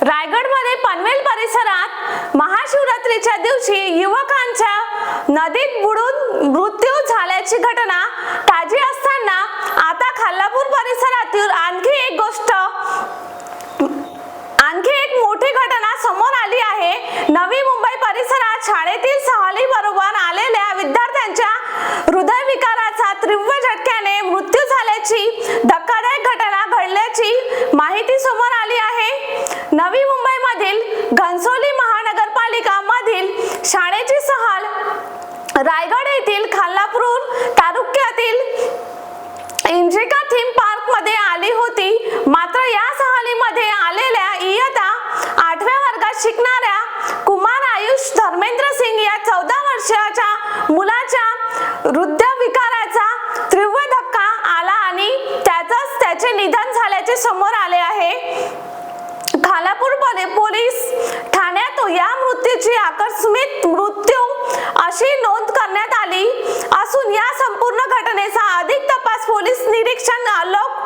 रायगडमध्ये पनवेल परिसरात महाशिवरात्रीच्या दिवशी युवकांच्या नदीत बुडून मृत्यू झाल्याची घटना ताजी असताना आता खालापूर परिसरातील आणखी एक गोष्ट आणखी एक मोठी घटना समोर आली आहे. नवी मुंबई परिसरात शाळेतील सहली बरोबर आलेल्या विद्यार्थ्यांच्या हृदयविकाराचा तीव्र झटक्याने मृत्यू झाल्याची धक्कादायक घटना घडल्याची माहिती समोर आली आहे नवी मुंबई मधील घनसोली महानगरपालिका मधील शाळेची सहल रायगड येथील खालापूर तालुक्यातील इंजिका थीम पार्कमध्ये आली होती. मात्र या सहलीमध्ये आलेल्या इयता आठव्या वर्गात शिकणाऱ्या कुमार आयुष धर्मेंद्र सिंग या चौदा वर्षाच्या मुलाच्या हृदयविकाराचा तीव्र धक्का आला आणि त्याचाच त्याचे निधन झाल्याचे समोर आले आहे. खालापूर पोलीस ठाण्यात या मृत्यूची आकस्मित मृत्यू अशी नोंद करण्यात आली असून या संपूर्ण घटनेचा अधिक तपास पोलीस निरीक्षण आलोक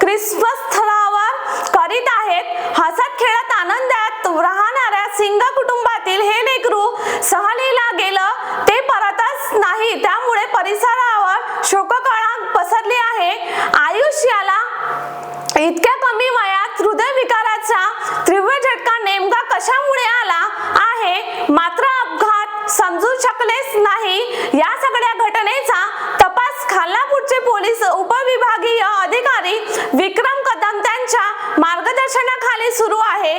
क्रिसमस स्थळावर करीत आहेत. हसत खेळत आनंदात राहणाऱ्या सिंग कुटुंबातील हे लेकरू सहलीला गेलं. ते परतच नाही. त्यामुळे परिसरावर शोककळा पसरली आहे. आयुष्याला इतक्या कमी वयात हृदयविकाराच्या तीव्र झटकाने समजू शकलेच नाही. या सगळ्या घटनेचा तपास खालापूरचे पोलीस उपविभागीय अधिकारी विक्रम कदम त्यांच्या मार्गदर्शनाखाली सुरू आहे.